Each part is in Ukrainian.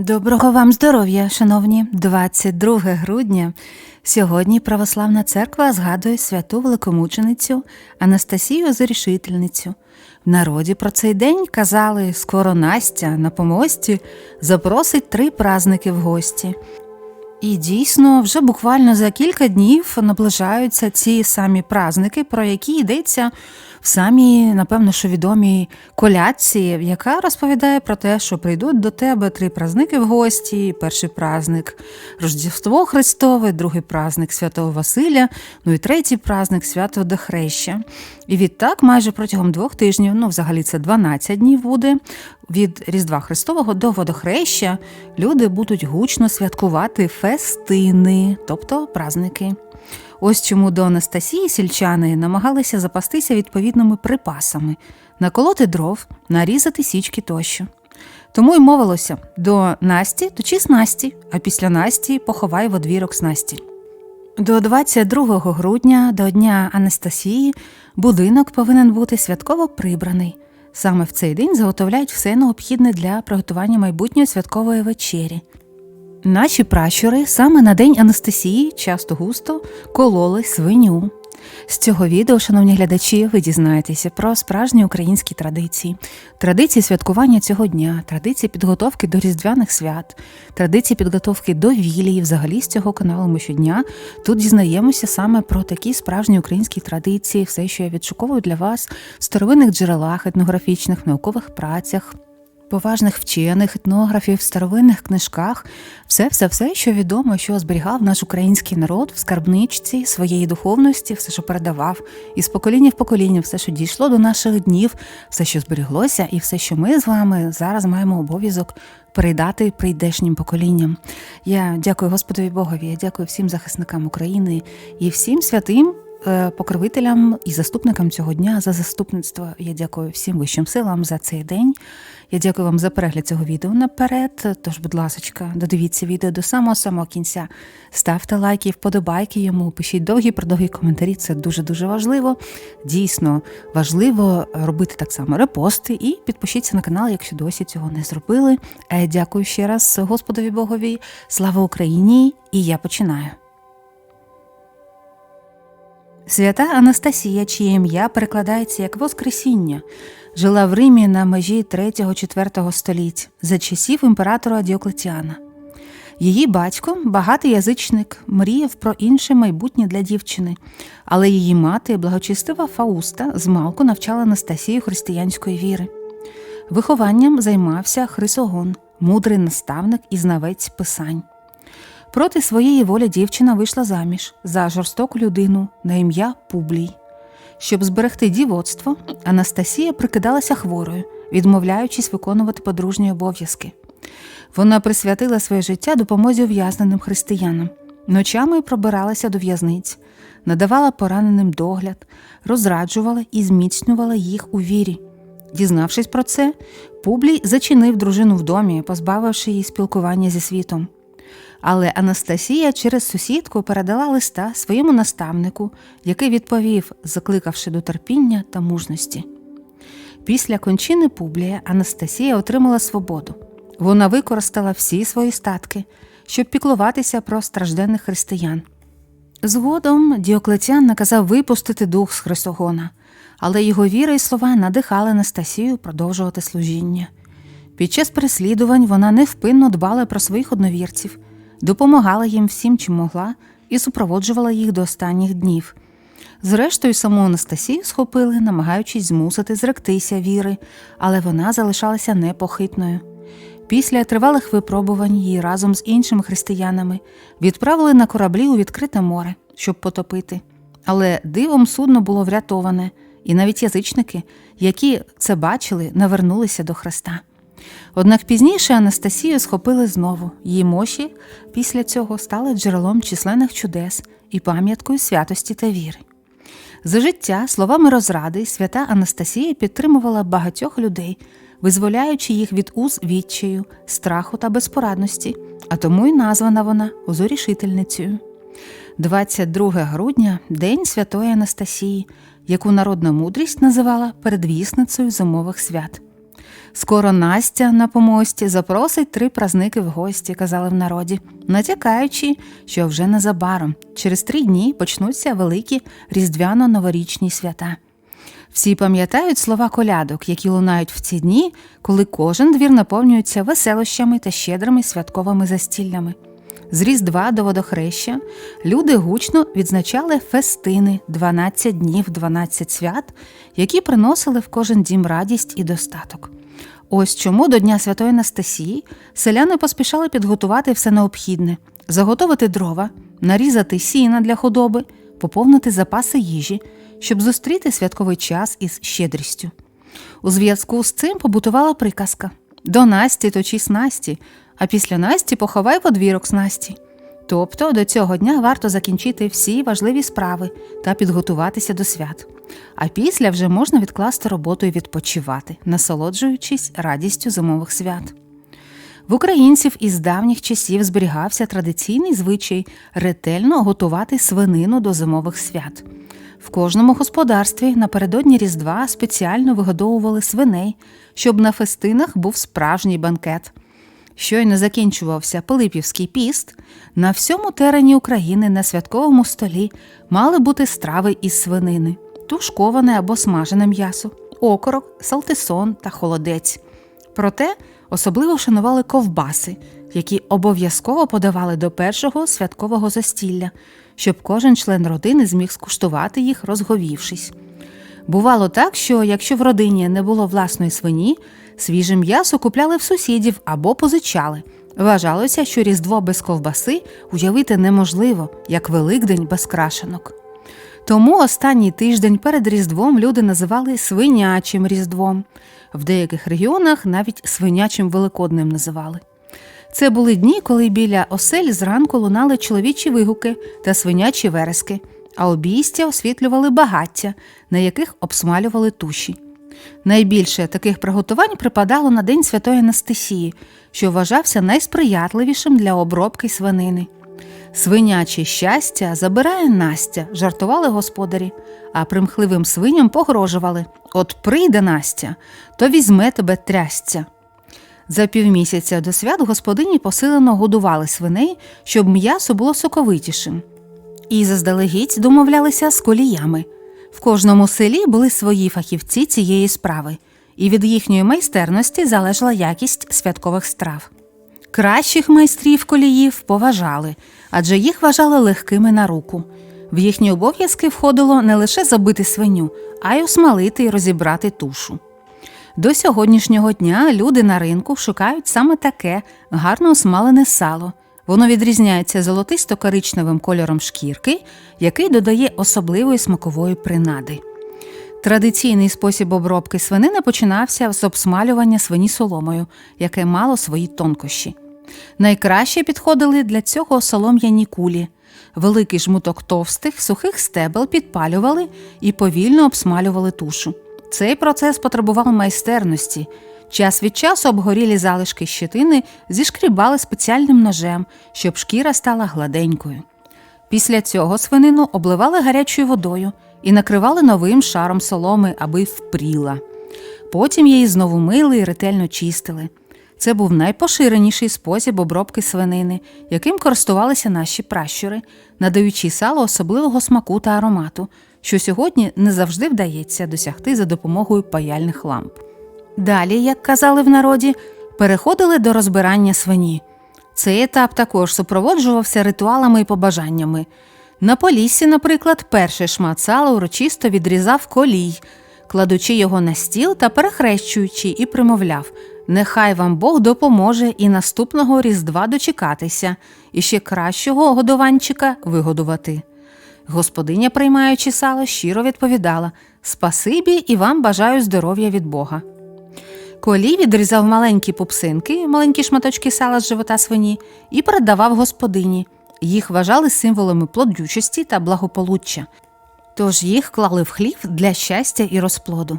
Доброго вам здоров'я, шановні, 22 грудня. Сьогодні Православна церква згадує святу великомученицю Анастасію Зарішительницю. В народі про цей день казали скоро Настя на помості запросить три празники в гості. І дійсно, вже буквально за кілька днів наближаються ці самі праздники, про які йдеться в самій, напевно, що відомій колядці, яка розповідає про те, що прийдуть до тебе три праздники в гості. Перший праздник Рождество Христове, другий праздник Святого Василя, ну і третій праздник Святого Дохреща. І відтак, майже протягом двох тижнів, ну взагалі це 12 днів буде, від Різдва Христового до водохреща люди будуть гучно святкувати фестини, тобто праздники. Ось чому до Анастасії сільчани намагалися запастися відповідними припасами, наколоти дров, нарізати січки тощо. Тому й мовилося до Насті точи снасті, а після Насті поховай в одвірок снасті. До 22 грудня, до Дня Анастасії, будинок повинен бути святково прибраний. Саме в цей день заготовляють все необхідне для приготування майбутньої святкової вечері. Наші пращури саме на день Анастасії часто густо кололи свиню. З цього відео, шановні глядачі, ви дізнаєтеся про справжні українські традиції, традиції святкування цього дня, традиції підготовки до різдвяних свят, традиції підготовки до вілії. Взагалі з цього каналу ми щодня тут дізнаємося саме про такі справжні українські традиції, все, що я відшуковую для вас в старовинних джерелах, етнографічних, наукових працях поважних вчених, етнографів, старовинних книжках, все, все, все, що відомо, що зберігав наш український народ в скарбничці своєї духовності, все, що передавав із покоління в покоління, все, що дійшло до наших днів, все, що зберіглося, і все, що ми з вами зараз маємо обов'язок передати прийдешнім поколінням. Я дякую Господові Богові, я дякую всім захисникам України і всім святим. Е, покровителям і заступникам цього дня за заступництво. Я дякую всім вищим силам за цей день. Я дякую вам за перегляд цього відео наперед. Тож, будь ласка, додивіться відео до самого самого кінця. Ставте лайки, вподобайки йому, пишіть довгі продовгі коментарі. Це дуже дуже важливо. Дійсно важливо робити так само репости і підпишіться на канал, якщо досі цього не зробили. Е, дякую ще раз Господові Богові. Слава Україні! І я починаю. Свята Анастасія, чиє ім'я перекладається як Воскресіння, жила в Римі на межі 3-4 століть за часів імператора Діоклетіана. Її батько, багатий язичник, мріяв про інше майбутнє для дівчини, але її мати, благочестива Фауста, змалку навчала Анастасію християнської віри. Вихованням займався Хрисогон, мудрий наставник і знавець писань. Проти своєї волі дівчина вийшла заміж за жорстоку людину на ім'я Публій. Щоб зберегти дівоцтво, Анастасія прикидалася хворою, відмовляючись виконувати подружні обов'язки. Вона присвятила своє життя допомозі ув'язненим християнам, ночами пробиралася до в'язниць, надавала пораненим догляд, розраджувала і зміцнювала їх у вірі. Дізнавшись про це, Публій зачинив дружину в домі, позбавивши її спілкування зі світом. Але Анастасія через сусідку передала листа своєму наставнику, який відповів, закликавши до терпіння та мужності. Після кончини Публія Анастасія отримала свободу. Вона використала всі свої статки, щоб піклуватися про стражденних християн. Згодом Діоклетян наказав випустити дух з Хрисогона, але його віра і слова надихали Анастасію продовжувати служіння. Під час переслідувань вона невпинно дбала про своїх одновірців допомагала їм всім, чим могла, і супроводжувала їх до останніх днів. Зрештою, саму Анастасію схопили, намагаючись змусити зректися віри, але вона залишалася непохитною. Після тривалих випробувань її разом з іншими християнами відправили на кораблі у відкрите море, щоб потопити. Але дивом судно було врятоване, і навіть язичники, які це бачили, навернулися до Христа. Однак пізніше Анастасію схопили знову. Її мощі після цього стали джерелом численних чудес і пам'яткою святості та віри. За життя, словами розради, свята Анастасія підтримувала багатьох людей, визволяючи їх від уз відчаю, страху та безпорадності, а тому й названа вона узорішительницею. 22 грудня День Святої Анастасії, яку народна мудрість називала передвісницею зимових свят. Скоро Настя на помості запросить три празники в гості, казали в народі, натякаючи, що вже незабаром, через три дні почнуться великі різдвяно-новорічні свята. Всі пам'ятають слова колядок, які лунають в ці дні, коли кожен двір наповнюється веселощами та щедрими святковими застіллями. З Різдва до водохреща люди гучно відзначали фестини 12 днів, 12 свят, які приносили в кожен дім радість і достаток. Ось чому до Дня Святої Анастасії селяни поспішали підготувати все необхідне, заготовити дрова, нарізати сіна для худоби, поповнити запаси їжі, щоб зустріти святковий час із щедрістю. У зв'язку з цим побутувала приказка до Насті точи снасті, а після Насті поховай подвірок снасті. Тобто до цього дня варто закінчити всі важливі справи та підготуватися до свят. А після вже можна відкласти роботу і відпочивати, насолоджуючись радістю зимових свят. В українців із давніх часів зберігався традиційний звичай ретельно готувати свинину до зимових свят. В кожному господарстві напередодні Різдва спеціально вигодовували свиней, щоб на фестинах був справжній банкет. Щойно закінчувався Пилипівський піст, на всьому терені України на святковому столі мали бути страви із свинини, тушковане або смажене м'ясо, окорок, салтисон та холодець. Проте особливо шанували ковбаси, які обов'язково подавали до першого святкового застілля, щоб кожен член родини зміг скуштувати їх, розговівшись. Бувало так, що якщо в родині не було власної свині, свіже м'ясо купляли в сусідів або позичали. Вважалося, що Різдво без ковбаси уявити неможливо, як Великдень без крашенок. Тому останній тиждень перед Різдвом люди називали свинячим Різдвом. В деяких регіонах навіть свинячим Великоднем називали. Це були дні, коли біля осель зранку лунали чоловічі вигуки та свинячі верески, а обійстя освітлювали багаття, на яких обсмалювали туші. Найбільше таких приготувань припадало на День Святої Анастасії, що вважався найсприятливішим для обробки свинини. Свиняче щастя забирає Настя, жартували господарі, а примхливим свиням погрожували От прийде Настя, то візьме тебе трясця. За півмісяця до свят господині посилено годували свиней, щоб м'ясо було соковитішим. І заздалегідь домовлялися з коліями. В кожному селі були свої фахівці цієї справи, і від їхньої майстерності залежала якість святкових страв. Кращих майстрів коліїв поважали, адже їх вважали легкими на руку. В їхні обов'язки входило не лише забити свиню, а й осмалити і розібрати тушу. До сьогоднішнього дня люди на ринку шукають саме таке гарно осмалене сало. Воно відрізняється золотисто-коричневим кольором шкірки, який додає особливої смакової принади. Традиційний спосіб обробки свинини починався з обсмалювання свині соломою, яке мало свої тонкощі. Найкраще підходили для цього солом'яні кулі. Великий жмуток товстих, сухих стебел підпалювали і повільно обсмалювали тушу. Цей процес потребував майстерності. Час від часу обгорілі залишки щетини зішкрібали спеціальним ножем, щоб шкіра стала гладенькою. Після цього свинину обливали гарячою водою і накривали новим шаром соломи, аби впріла. Потім її знову мили і ретельно чистили. Це був найпоширеніший спосіб обробки свинини, яким користувалися наші пращури, надаючи сало особливого смаку та аромату, що сьогодні не завжди вдається досягти за допомогою паяльних ламп. Далі, як казали в народі, переходили до розбирання свині. Цей етап також супроводжувався ритуалами і побажаннями. На поліссі, наприклад, перший шмат сала урочисто відрізав колій, кладучи його на стіл та перехрещуючи, і примовляв Нехай вам Бог допоможе і наступного Різдва дочекатися, і ще кращого годованчика вигодувати. Господиня, приймаючи сало, щиро відповідала Спасибі і вам бажаю здоров'я від Бога. Колій відрізав маленькі пупсинки, маленькі шматочки сала з живота свині, і передавав господині. Їх вважали символами плодючості та благополуччя, тож їх клали в хлів для щастя і розплоду.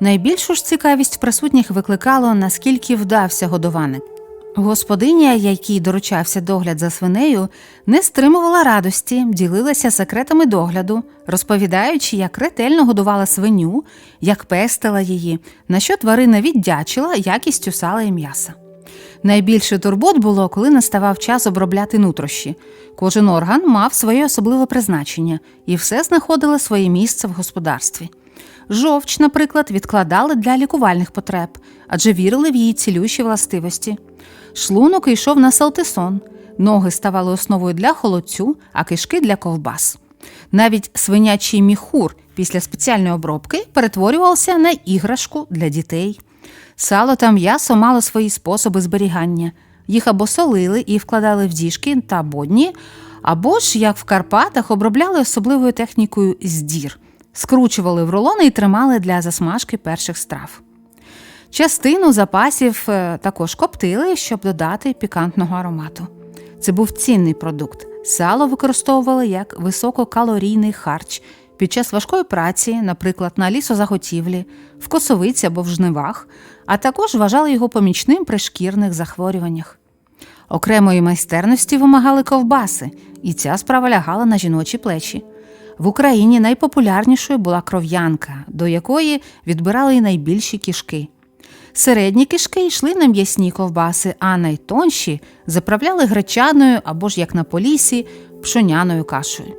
Найбільшу ж цікавість присутніх викликало, наскільки вдався годованик. Господиня, якій доручався догляд за свинею, не стримувала радості, ділилася секретами догляду, розповідаючи, як ретельно годувала свиню, як пестила її, на що тварина віддячила якістю сала і м'яса. Найбільше турбот було, коли наставав час обробляти нутрощі. Кожен орган мав своє особливе призначення, і все знаходило своє місце в господарстві. Жовч, наприклад, відкладали для лікувальних потреб, адже вірили в її цілющі властивості. Шлунок йшов на салтисон, ноги ставали основою для холодцю, а кишки для ковбас. Навіть свинячий міхур після спеціальної обробки перетворювався на іграшку для дітей. Сало та м'ясо мало свої способи зберігання. Їх або солили і вкладали в діжки та бодні, або ж, як в Карпатах, обробляли особливою технікою здір, скручували в рулони і тримали для засмажки перших страв. Частину запасів е, також коптили, щоб додати пікантного аромату. Це був цінний продукт. Сало використовували як висококалорійний харч під час важкої праці, наприклад, на лісозаготівлі, в косовиці або в жнивах, а також вважали його помічним при шкірних захворюваннях. Окремої майстерності вимагали ковбаси, і ця справа лягала на жіночі плечі. В Україні найпопулярнішою була кров'янка, до якої відбирали й найбільші кішки. Середні кишки йшли на м'ясні ковбаси, а найтонші заправляли гречаною або ж як на полісі, пшоняною кашею.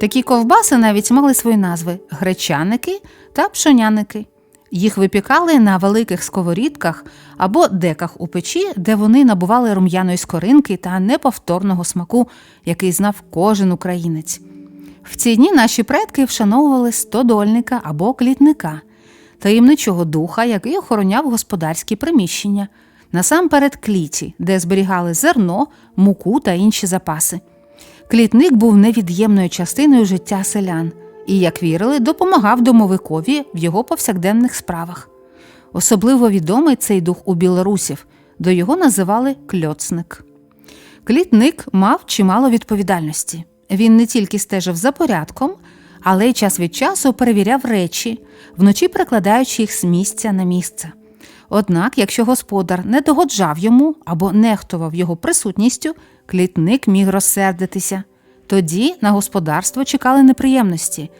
Такі ковбаси навіть мали свої назви гречаники та пшоняники. Їх випікали на великих сковорідках або деках у печі, де вони набували рум'яної скоринки та неповторного смаку, який знав кожен українець. В ці дні наші предки вшановували стодольника або клітника, таємничого духа, який охороняв господарські приміщення, насамперед кліті, де зберігали зерно, муку та інші запаси. Клітник був невід'ємною частиною життя селян і, як вірили, допомагав домовикові в його повсякденних справах. Особливо відомий цей дух у білорусів, до його називали кльоцник. Клітник мав чимало відповідальності. Він не тільки стежив за порядком, але й час від часу перевіряв речі, вночі перекладаючи їх з місця на місце. Однак, якщо господар не догоджав йому або нехтував його присутністю, клітник міг розсердитися. Тоді на господарство чекали неприємності.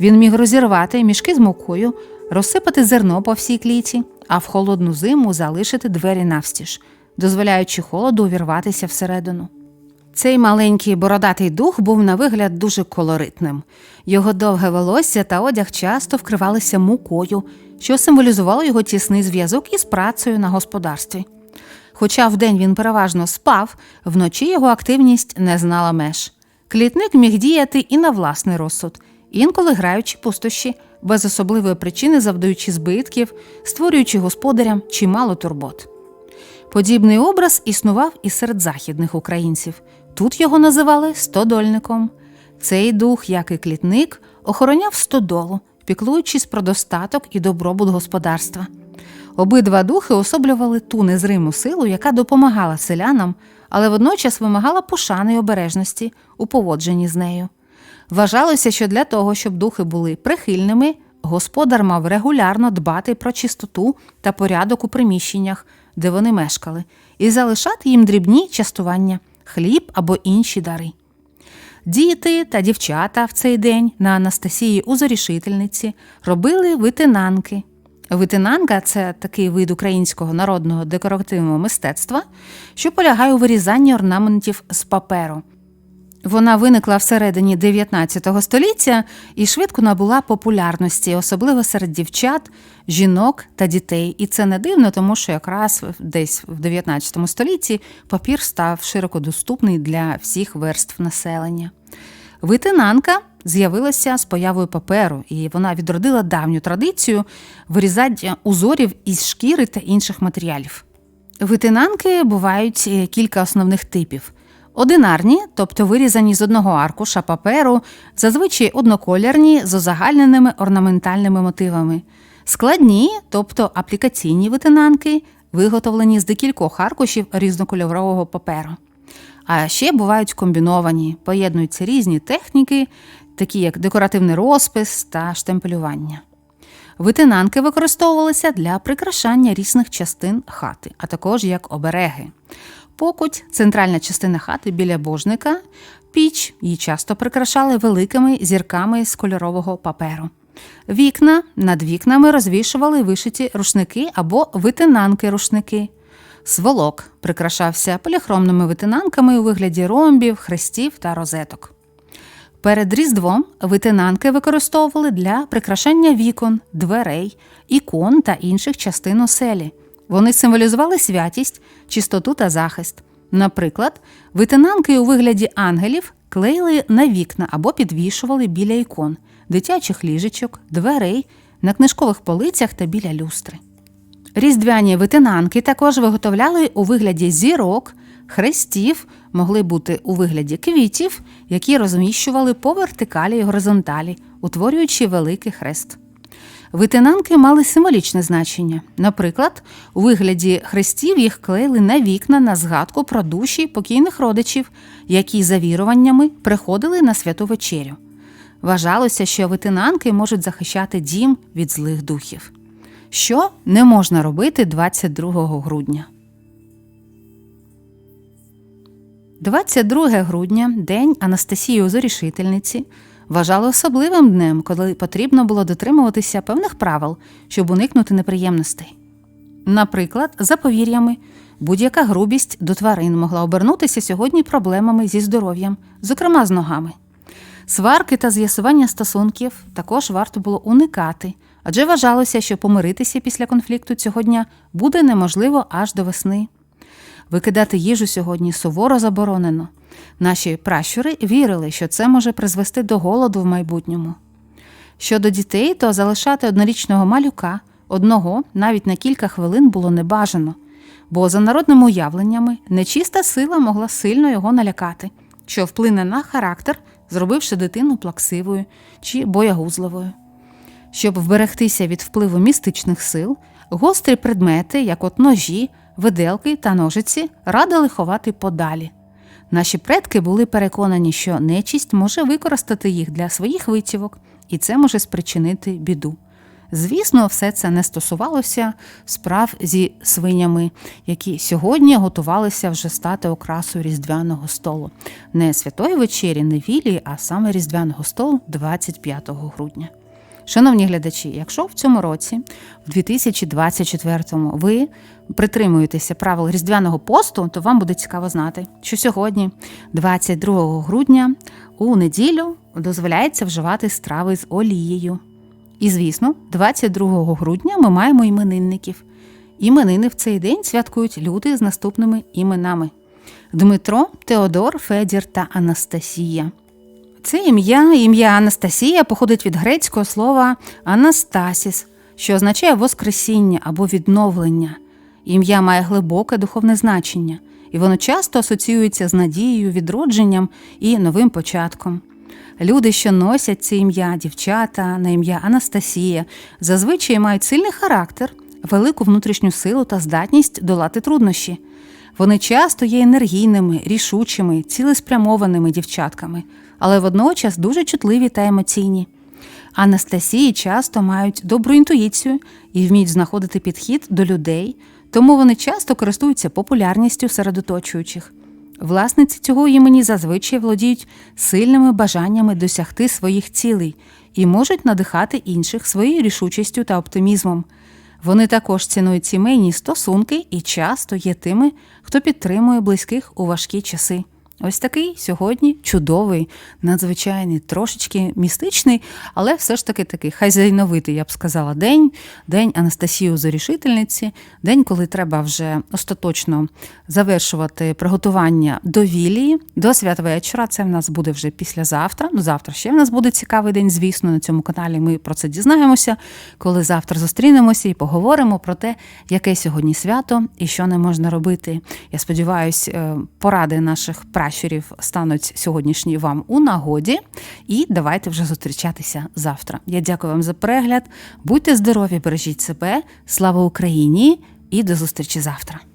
Він міг розірвати мішки з мукою, розсипати зерно по всій кліті, а в холодну зиму залишити двері навстіж, дозволяючи холоду увірватися всередину. Цей маленький бородатий дух був на вигляд дуже колоритним. Його довге волосся та одяг часто вкривалися мукою, що символізувало його тісний зв'язок із працею на господарстві. Хоча вдень він переважно спав, вночі його активність не знала меж. Клітник міг діяти і на власний розсуд, інколи граючи пустощі, без особливої причини завдаючи збитків, створюючи господарям чимало турбот. Подібний образ існував і серед західних українців. Тут його називали стодольником. Цей дух, як і клітник, охороняв стодолу, піклуючись про достаток і добробут господарства. Обидва духи особлювали ту незриму силу, яка допомагала селянам, але водночас вимагала пошани й обережності у поводженні з нею. Вважалося, що для того, щоб духи були прихильними, господар мав регулярно дбати про чистоту та порядок у приміщеннях, де вони мешкали, і залишати їм дрібні частування, хліб або інші дари. Діти та дівчата в цей день на Анастасії Узорішительниці робили витинанки. Витинанка це такий вид українського народного декоративного мистецтва, що полягає у вирізанні орнаментів з паперу. Вона виникла всередині 19 століття і швидко набула популярності, особливо серед дівчат, жінок та дітей. І це не дивно, тому що якраз десь в 19 столітті папір став широко доступний для всіх верств населення. Витинанка з'явилася з появою паперу, і вона відродила давню традицію вирізання узорів із шкіри та інших матеріалів. Витинанки бувають кілька основних типів. Одинарні, тобто вирізані з одного аркуша паперу, зазвичай одноколірні з узагальненими орнаментальними мотивами, складні, тобто аплікаційні витинанки, виготовлені з декількох аркушів різнокольорового паперу. А ще бувають комбіновані, поєднуються різні техніки, такі як декоративний розпис та штемпелювання. Витинанки використовувалися для прикрашання різних частин хати, а також як обереги. Покуть центральна частина хати біля божника, піч її часто прикрашали великими зірками з кольорового паперу. Вікна над вікнами розвішували вишиті рушники або витинанки-рушники. Сволок прикрашався поліхромними витинанками у вигляді ромбів, хрестів та розеток. Перед Різдвом витинанки використовували для прикрашання вікон, дверей, ікон та інших частин оселі. Вони символізували святість, чистоту та захист. Наприклад, витинанки у вигляді ангелів клеїли на вікна або підвішували біля ікон, дитячих ліжечок, дверей, на книжкових полицях та біля люстри. Різдвяні витинанки також виготовляли у вигляді зірок, хрестів, могли бути у вигляді квітів, які розміщували по вертикалі і горизонталі, утворюючи великий хрест. Витинанки мали символічне значення. Наприклад, у вигляді хрестів їх клеїли на вікна на згадку про душі покійних родичів, які за віруваннями приходили на святу вечерю. Вважалося, що витинанки можуть захищати дім від злих духів. Що не можна робити 22 грудня? 22 грудня, день Анастасії Озорішительниці, вважали особливим днем, коли потрібно було дотримуватися певних правил, щоб уникнути неприємностей. Наприклад, за повір'ями, будь-яка грубість до тварин могла обернутися сьогодні проблемами зі здоров'ям, зокрема з ногами. Сварки та з'ясування стосунків також варто було уникати, адже вважалося, що помиритися після конфлікту цього дня буде неможливо аж до весни. Викидати їжу сьогодні суворо заборонено. Наші пращури вірили, що це може призвести до голоду в майбутньому. Щодо дітей, то залишати однорічного малюка одного навіть на кілька хвилин було небажано, бо за народними уявленнями нечиста сила могла сильно його налякати, що вплине на характер, зробивши дитину плаксивою чи боягузливою. Щоб вберегтися від впливу містичних сил, гострі предмети, як от ножі, виделки та ножиці, радили ховати подалі. Наші предки були переконані, що нечість може використати їх для своїх витівок, і це може спричинити біду. Звісно, все це не стосувалося справ зі свинями, які сьогодні готувалися вже стати окрасою різдвяного столу. Не святої вечері, не вілії, а саме різдвяного столу 25 грудня. Шановні глядачі, якщо в цьому році, в 2024-му, ви притримуєтеся правил різдвяного посту, то вам буде цікаво знати, що сьогодні, 22 грудня, у неділю дозволяється вживати страви з олією. І, звісно, 22 грудня ми маємо іменинників. Іменини в цей день святкують люди з наступними іменами: Дмитро, Теодор, Федір та Анастасія. Це ім'я, ім'я Анастасія походить від грецького слова Анастасіс, що означає Воскресіння або відновлення. Ім'я має глибоке духовне значення, і воно часто асоціюється з надією, відродженням і новим початком. Люди, що носять це ім'я, дівчата на ім'я Анастасія, зазвичай мають сильний характер, велику внутрішню силу та здатність долати труднощі. Вони часто є енергійними, рішучими, цілеспрямованими дівчатками, але водночас дуже чутливі та емоційні. Анастасії часто мають добру інтуїцію і вміють знаходити підхід до людей, тому вони часто користуються популярністю серед оточуючих. Власниці цього імені зазвичай володіють сильними бажаннями досягти своїх цілей і можуть надихати інших своєю рішучістю та оптимізмом. Вони також цінують сімейні стосунки і часто є тими, хто підтримує близьких у важкі часи. Ось такий сьогодні чудовий, надзвичайний, трошечки містичний, але все ж таки такий хазяйновитий, я б сказала, день, день Анастасії Зорішительниці, день, коли треба вже остаточно завершувати приготування до вілії, до святвечора. Це в нас буде вже післязавтра. Ну, завтра ще в нас буде цікавий день, звісно, на цьому каналі ми про це дізнаємося, коли завтра зустрінемося і поговоримо про те, яке сьогодні свято і що не можна робити. Я сподіваюся, поради наших пращурів стануть сьогоднішні вам у нагоді. І давайте вже зустрічатися завтра. Я дякую вам за перегляд. Будьте здорові, бережіть себе, слава Україні і до зустрічі завтра.